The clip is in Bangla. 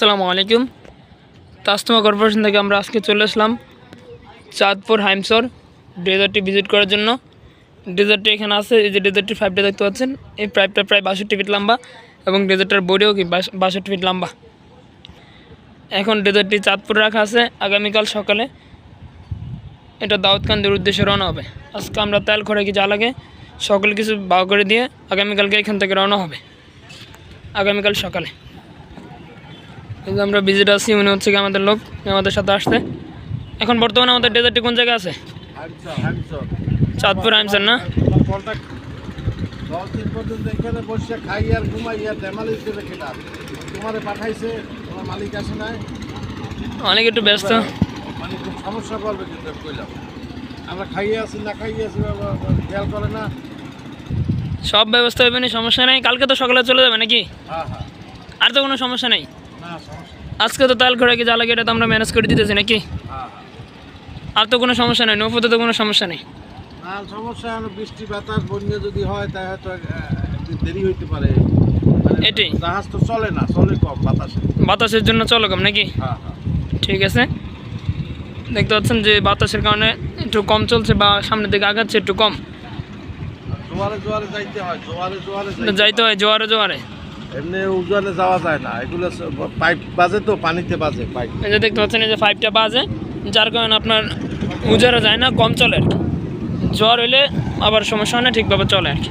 আসসালামু আলাইকুম। কাস্টমার কর্পোরেশন থেকে আমরা আজকে চলে আসলাম চাঁদপুর হাইমসর ডেজার্টটি ভিজিট করার জন্য। ডেজার্টটি এখানে আছে, এই যে ডেজার্টটির পাইপটা দেখতে পাচ্ছেন? এই পাইপটা প্রায় বাষট্টি ফিট লম্বা এবং ডেজার্টটার বডিও কি বাষ- বাষট্টি ফিট লম্বা। এখন ডেজার্টটি চাঁদপুরে রাখা আছে আগামীকাল সকালে। এটা দাউদকান্দের উদ্দেশ্যে রওনা হবে। আজকে আমরা তেল করে কি যা লাগে সকল কিছু বাও করে দিয়ে আগামীকালকে এখান থেকে রওনা হবে। আগামীকাল সকালে। এই যে আমরা ভিজিট আছি উনি হচ্ছে কি আমাদের লোক আমাদের সাথে আসতে এখন বর্তমানে আমাদের ডেজার্টটি কোন জায়গায় আছে? চাঁদপুর আইমসার না? অনেক একটু ব্যস্ত। মানে সমস্যা করবে কিন্তু কইলাম আমরা খাইয়ে আছি না খাইয়ে আছি খেয়াল করে না সব ব্যবস্থা হবে না সমস্যা নেই। কালকে তো সকালে চলে যাবে নাকি? হ্যাঁ হ্যাঁ। আর তো কোনো সমস্যা নেই? আজকে তো তেল ঘরে কি যা লাগে এটা তো আমরা ম্যানেজ করে দিতেছি নাকি? আর তো কোনো সমস্যা নেই নৌপথে তো কোনো সমস্যা নেই। সমস্যা বৃষ্টি বাতাস বন্যা যদি হয় তাই হয়তো দেরি হইতে পারে। মানে এটাই। জাহাজ তো চলে না চলে কম বাতাসে বাতাসের জন্য চলো কম নাকি? হ্যাঁ হ্যাঁ। ঠিক আছে। দেখতে পাচ্ছেন যে বাতাসের কারণে একটু কম চলছে বা সামনের দিকে আগাচ্ছে একটু কম। জোয়ারে জোয়ারে যাইতে হয় জোয়ারে জোয়ারে যাইতে হয় জোয়ারে জোয়ারে। এমনি উজানে যাওয়া যায় না। এগুলো পাইপ বাজে তো, পানিতে বাজে পাইপ। এই যে দেখতে পাচ্ছেন, এই যে পাইপটা বাজে, যার কারণে আপনার উজারে যায় না, কম চলে জ্বর হইলে আবার সমস্যা হয় না, ঠিকভাবে চলে আর কি।